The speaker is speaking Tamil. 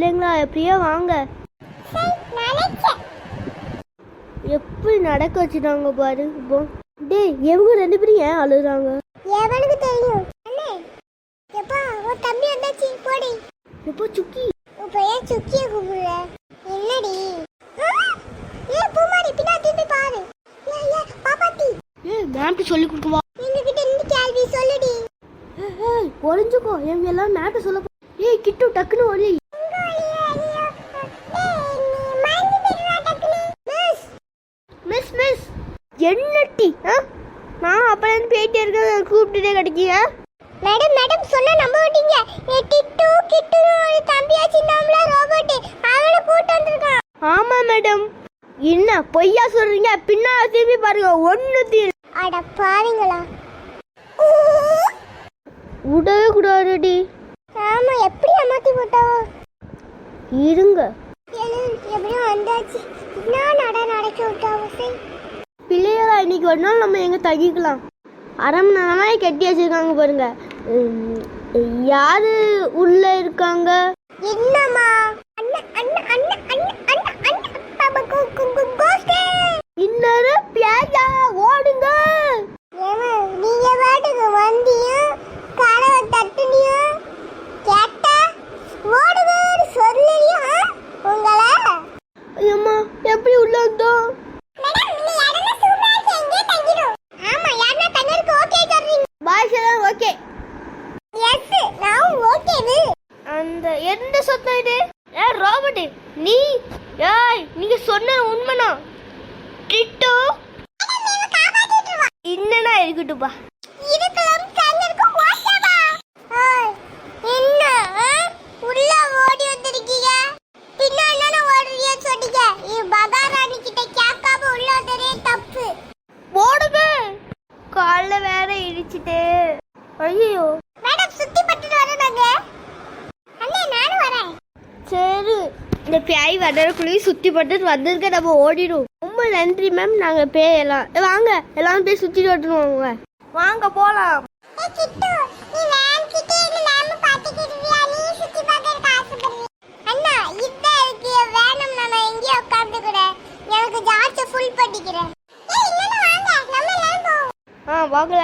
இல்லைங்களா? எப்படியோ வாங்க. எப்படி நடக்க வச்சுட்டாங்க பாரு இப்போ. டேய் இவங்க ரெண்டு பேரும் ஏன் அழுகுறாங்க? எவனுக்கு தெரியும்? எப்பா உன் தம்பி வந்தாச்சு போடி. எப்போ சுக்கி? உன் பையன் சுக்கிய கூப்பிடுற? என்னடி! ஏ பூமாரி பின்னா திரும்பி பாரு. ஏ ஏ பாப்பாத்தி. ஏ மேம்ட்டு சொல்லி கொடுக்குவா? எங்ககிட்ட இருந்து கேள்வி சொல்லுடி. ஏய், ஒளிஞ்சுக்கோ. எங்க எல்லாம் மேம்ட்டு சொல்ல ஏய் கிட்டு டக்குன்னு ஒளி. என்ன டீ ஆ? நான் அப்பலேருந்து போயிட்டே இருக்கேன் கூப்பிட்டுட்டே கிடைக்கிய? மேடம் மேடம் சொன்னா நம்ப மாட்டீங்க டிட்டு கிட்டுன்னு ஒரு தம்பியாச்சு நம்மள ரோபோட் அவனை கூட்டு வந்திருக்கான். ஆமா மேடம். என்ன பொய்யா சொல்றீங்க? பின்னால திரும்பி பாருங்க ஒண்ணு தீ அட பாவிங்களா. விடவே கூடாதுடி. ஆமா எப்படி ஏமாத்தி போட்டாவோ இருங்க. எப்படியும் வந்தாச்சு. என்ன ஒரு நாள் நம்ம எங்க தங்கிக்கலாம் அரை மணி நேரமா கட்டி வச்சிருக்காங்க பாருங்க. யாரு உள்ள இருக்காங்க? என்னம்மா அண்ணா அண்ணா அண்ணா அண்ணா அண்ணா அண்ணா பாபா கு கு கு கோஸ்டே இன்னொரு பியாயா ஓடுங்க ஏமா நீங்க பாட்டுக்கு வந்தியும் கதவை தட்டுனியும் கேட்டா ஓடுவேன்னு சொல்லலையும் உங்களை ஐயம்மா எப்படி உள்ள வந்தோம் மேடம் நீ இடமே சூப்பரா இருக்கு எங்கே தங்கிடும் ஆமா யாருன்னா தங்கருக்கு ஓகே சொல்றீங்க பாய் சார் ஓகே. எஸ் நான் ஓகேவு அந்த எந்த சத்தம் இது? ஏ ராபர்ட் நீ ஏய் நீங்க சொன்ன உண்மைனா டிட்டோ என்னடா இருக்கட்டும்பா. ஐயோ மேடம் சுத்தி பட்டுட்டு வரேன் நாங்க அண்ணே நானும் வரேன். சரி இந்த பேய் வர்றதுக்குள்ளேயும் சுத்தி பட்டு வந்திருக்க நம்ம ஓடிடும் ரொம்ப நன்றி மேம் நாங்க பேய் எல்லாம் ஏ, வாங்க எல்லாரும் போய் சுத்திட்டு வரட்டுவாங்க வாங்க. போலாம். சுத்தி எனக்கு ஜார்ஜ் ஃபுல் பண்ணிக்கிறேன். ஏய் இல்லைன்னா வாங்க. நம்ம எல்லாரும் போவோம். ஆ வாங்கல